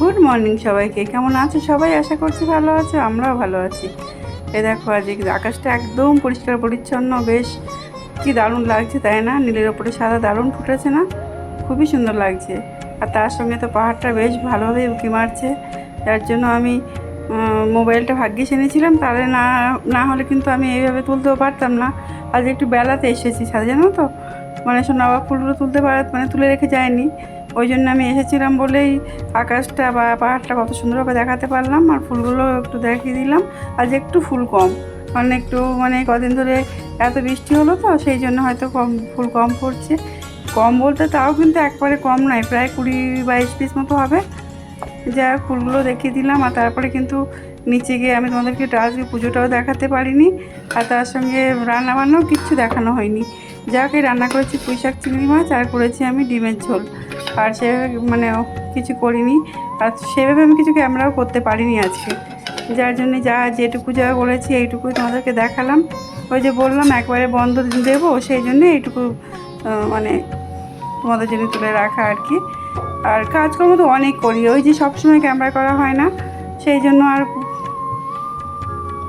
Good morning সবাইকে। কেমন আছো সবাই? আশা করছি ভালো আছো, আমরাও ভালো আছি। এ দেখো, আজকে আকাশটা একদম পরিষ্কার পরিচ্ছন্ন, বেশ কি দারুণ লাগছে, তাই না? নীলের ওপরে সাদা দারুণ ফুটেছে না? খুবই সুন্দর লাগছে। আর তার সঙ্গে তো পাহাড়টা বেশ ভালোভাবে উঁকি মারছে। যার জন্য আমি মোবাইলটা ভাগ্যিস এনেছিলাম, তাহলে না না হলে কিন্তু আমি এইভাবে তুলতেও পারতাম না। আজ একটু বেলাতে এসেছি, সাথে জানো তো? মানে সোনাবা ফুলগুলো তুলতে পার মানে তুলে রেখে যায়নি। ওই জন্য আমি এসেছিলাম বলেই আকাশটা বা পাহাড়টা কত সুন্দরভাবে দেখাতে পারলাম আর ফুলগুলো একটু দেখিয়ে দিলাম। আজ একটু ফুল কম। মানে একটু মানে কদিন ধরে এত বৃষ্টি হলো তো, সেই জন্য হয়তো কম ফুল কম পড়ছে। কম বলতে তাও কিন্তু একবারে কম নয়, প্রায় কুড়ি বাইশ পিস মতো হবে। যা ফুলগুলো দেখিয়ে দিলাম আর তারপরে কিন্তু নিচে গিয়ে আমি তোমাদেরকে আজকে পুজোটাও দেখাতে পারিনি। আর তার সঙ্গে রান্নাবান্নাও কিচ্ছু দেখানো হয়নি। যাকে রান্না করেছি পুঁই শাক, চিংড়ি মাছ, আর করেছি আমি ডিমের ঝোল। আর সেভাবে মানে কিছু করিনি। আর সেভাবে আমি কিছু ক্যামেরাও করতে পারিনি আজকে। যার জন্য যা যেটুকু যা করেছি এইটুকুই তোমাদেরকে দেখালাম। ওই যে বললাম, একবারে বন্ধ দেবো, সেই জন্য এইটুকু মানে তোমাদের জন্য তুলে রাখা আর কি। আর কাজকর্ম তো অনেক করি, ওই যে সবসময় ক্যামেরা করা হয় না, সেই জন্য আর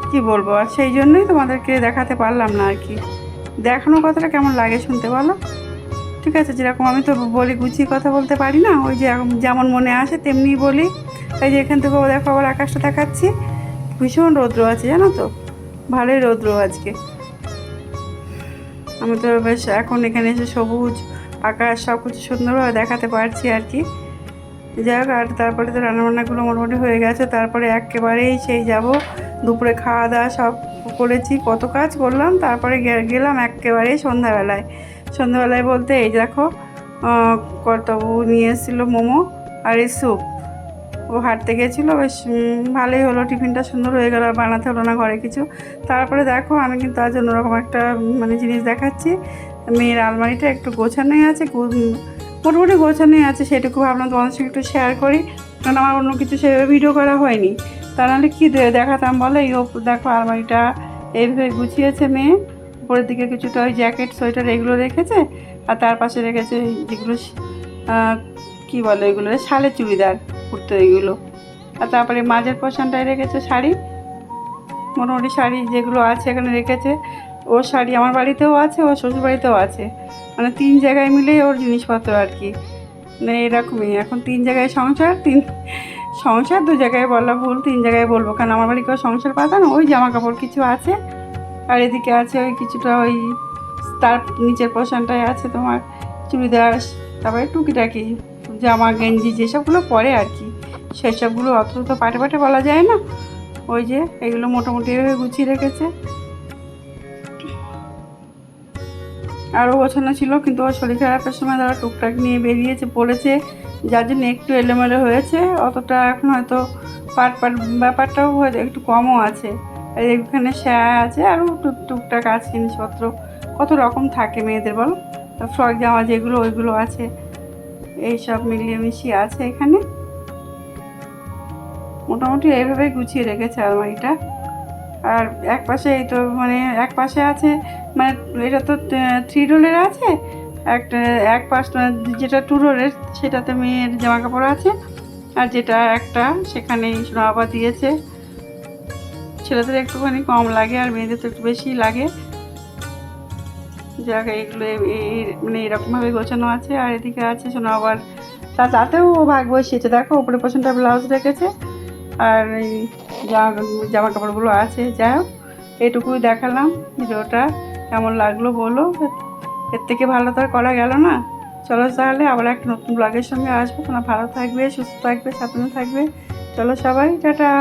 কি বলব? আর সেই জন্যই তোমাদেরকে দেখাতে পারলাম না আর কি। দেখানোর কথাটা কেমন লাগে শুনতে বলো? ঠিক আছে, যেরকম আমি তো বলি গুছিয়ে কথা বলতে পারি না, ওই যে যেমন মনে আসে তেমনি বলি। এই যে এখান থেকে দেখো আবার আকাশটা দেখাচ্ছি। ভীষণ রৌদ্র আছে, জানো তো? ভালোই রৌদ্র আজকে। আমি তো বেশ, এখন এখানে এসে সবুজ আকাশ সব কিছু সুন্দরভাবে দেখাতে পারছি আর কি। যাই হোক আর তারপরে তো রান্নাবান্নাগুলো মোটামুটি হয়ে গেছে। তারপরে একেবারেই সেই যাব দুপুরে খাওয়া দাওয়া সব করেছি কত কাজ করলাম তারপরে গেলাম একেবারেই সন্ধ্যাবেলায়। সন্ধ্যাবেলায় বলতে এই দেখো আহ, কর্তাবু নিয়ে এসেছিল মোমো আর এই স্যুপ। ও হাঁটতে গেছিল বেশ ভালোই হলো টিফিনটা সুন্দর হয়ে গেল বানাতে হলো না ঘরে কিছু। তারপরে দেখো আমি কিন্তু আজ অন্যরকম একটা মানে জিনিস দেখাচ্ছি। মেয়ের আলমারিটা একটু গোছানোই আছে মোটামুটি গোছানোই আছে, সেটুকু ভাবলাম তোমাদের সঙ্গে একটু শেয়ার করি। কারণ আমার অন্য কিছু সেভাবে ভিডিও করা হয়নি। তা নাহলে কী দেখাতাম বলে? ওপ- দেখো আলমারিটা এইভাবে গুছিয়েছে মেয়ে। উপরের দিকে কিছুটা ওই জ্যাকেট সোয়েটার এগুলো রেখেছে। আর তার পাশে রেখেছে যেগুলো কি বলে এগুলো শালের চুড়িদার, কুর্তো এগুলো। আর তারপরে মাঝের পোর্শনটায় রেখেছে শাড়ি। মোটামুটি শাড়ি যেগুলো আছে এখানে রেখেছে। ওর শাড়ি আমার বাড়িতেও আছে ওর শ্বশুর বাড়িতেও আছে। মানে তিন জায়গায় মিলেই ওর জিনিসপত্র আর কি। মানে এরকমই, এখন তিন জায়গায় সংসার, তিন, সংসার দু জায়গায় বলা ভুল, তিন জায়গায় বলব। কারণ আমার বাড়ি কেউ সংসার পাতা না, ওই জামা কাপড় কিছু আছে। আর এদিকে আছে ওই কিছুটা ওই তার নিচের পোর্শনটায় আছে তোমার, চুড়িদার, তারপরে টুকিটাকি, জামা, গেঞ্জি, যেসবগুলো পরে আর কি। সেসবগুলো অত তো পাটে পাটে বলা যায় না। ওই যে এগুলো মোটামুটি গুছিয়ে রেখেছে। আরও গোছানো ছিল, কিন্তু ওর শরীর খারাপের সময় তারা টুকটাক নিয়ে বেরিয়েছে, পড়েছে। যার জন্য একটু এলোমেলো হয়েছে। অতটা এখন হয়তো পাট পাট ব্যাপারটাও হয়তো একটু কমও আছে। আর এখানে শ্যা আছে, আরও টুক টুকটাক আছে জিনিসপত্র। কত রকম থাকে মেয়েদের, বলো? ফ্রক জামা যেগুলো, ওইগুলো আছে। এইসব মিলিয়ে মিশিয়ে আছে এখানে। মোটামুটি এইভাবেই গুছিয়ে রেখেছে আলমারিটা। আর এক পাশে এই তো মানে এক পাশে আছে মানে এটা তো থ্রি রোলের আছে, একটা, এক পাশ মানে যেটা টু রোলের সেটাতে মেয়ের জামা কাপড় আছে, আর যেটা একটা, সেখানেই বাবা দিয়েছে। ছেলেদের একটুখানি কম লাগে, আর মেয়েদের তো একটু বেশি লাগে। যাক এই- মানে এরকমভাবে গোছানো আছে, আর এদিকে আছে শোনো আবার তা তাতেও ও ভাগ বসিয়েছে দেখো, উপরে পছন্দটা ব্লাউজ রেখেছে, আর এই জামা কাপড়গুলো আছে। যাই হোক, এটুকুই দেখালাম ভিডিওটা। কেমন লাগল বলো? এর থেকে ভালো তো আর করা গেল না। চলো তাহলে আবার একটা নতুন ব্লগের সঙ্গে আসব। তোমরা ভালো থাকবে, সুস্থ থাকবে, সাবধানে থাকবে। চলো সবাই, টাটা!